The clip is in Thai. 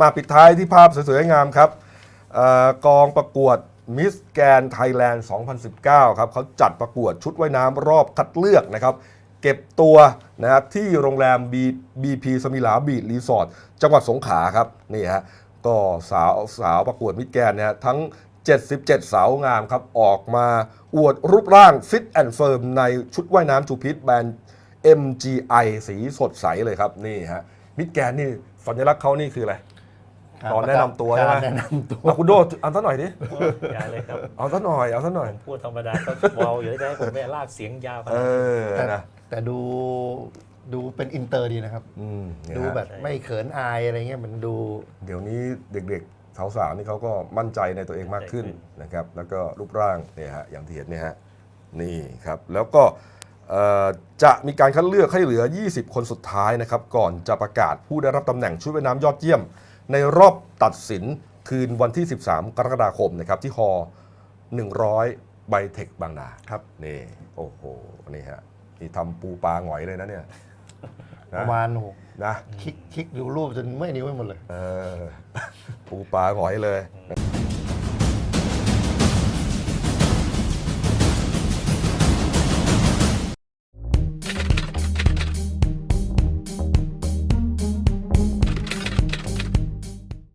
มาปิดท้ายที่ภาพสวยๆงามครับเอ่อกองประกวดมิสแกนไทยแลนด์ 2019 ครับเขาจัดประกวดชุดว่ายน้ำรอบคัดเลือกนะครับ เก็บตัวนะครับที่โรงแรม B BP สมิลาบีดรีสอร์ทจังหวัดสงขลาครับนี่ฮะก็สาวสาวประกวดมิสแกนเนี่ยฮะทั้ง 77 สาวงามครับออกมาอวดรูปร่างฟิตแอนด์เฟิร์มในชุดว่ายน้ำทูพิษแบรนด์ MGI สีสดใสเลยครับนี่ฮะมิสแกนนี่สัญลักษณ์เขานี่คืออะไร ตอนแนะนำตัวใช่ไหมการแนะนำตัวเอาคุณโดเอาสักหน่อยดิอย่าเลยครับเอาสักหน่อยเอาสักหน่อยผมพูดธรรมดาก็เบาอยู่แล้วจะให้ผมแม่ลากเสียงยาวขเอนาดนั้นอแต่นะแต่ดูดูเป็นอินเตอร์ดีนะครับอืมเนี่ยดูฮะแบบไม่เขินอายอะไรเงี้ยมันดู เดี๋ยวนี้เด็กๆสาวๆนี่เขาก็มั่นใจในตัวเองมากขึ้นนะครับ แล้วก็รูปร่างเนี่ยฮะอย่างที่เห็นเนี่ยฮะนี่ครับแล้วก็เอ่อจะมีการคัดเลือกให้เหลือ 20 คนสุดท้ายนะครับ ก่อนจะประกาศผู้ได้รับตำแหน่งชุดว่ายน้ำยอดเยี่ยม ในรอบตัดสินคืนวันที่ 13 กรกฎาคมนะครับที่ฮอ100ไบเทคบางนาครับ นี่ โอ้โห นี่ฮะนี่ทำปูปลาหงอยเลยนะเนี่ยปนะระมาณโอ้โหนะคลิกคลิกดูรูปจนเมื่อยนิ้วไปหมดเลย เออปูปลาหงอยเลยอืม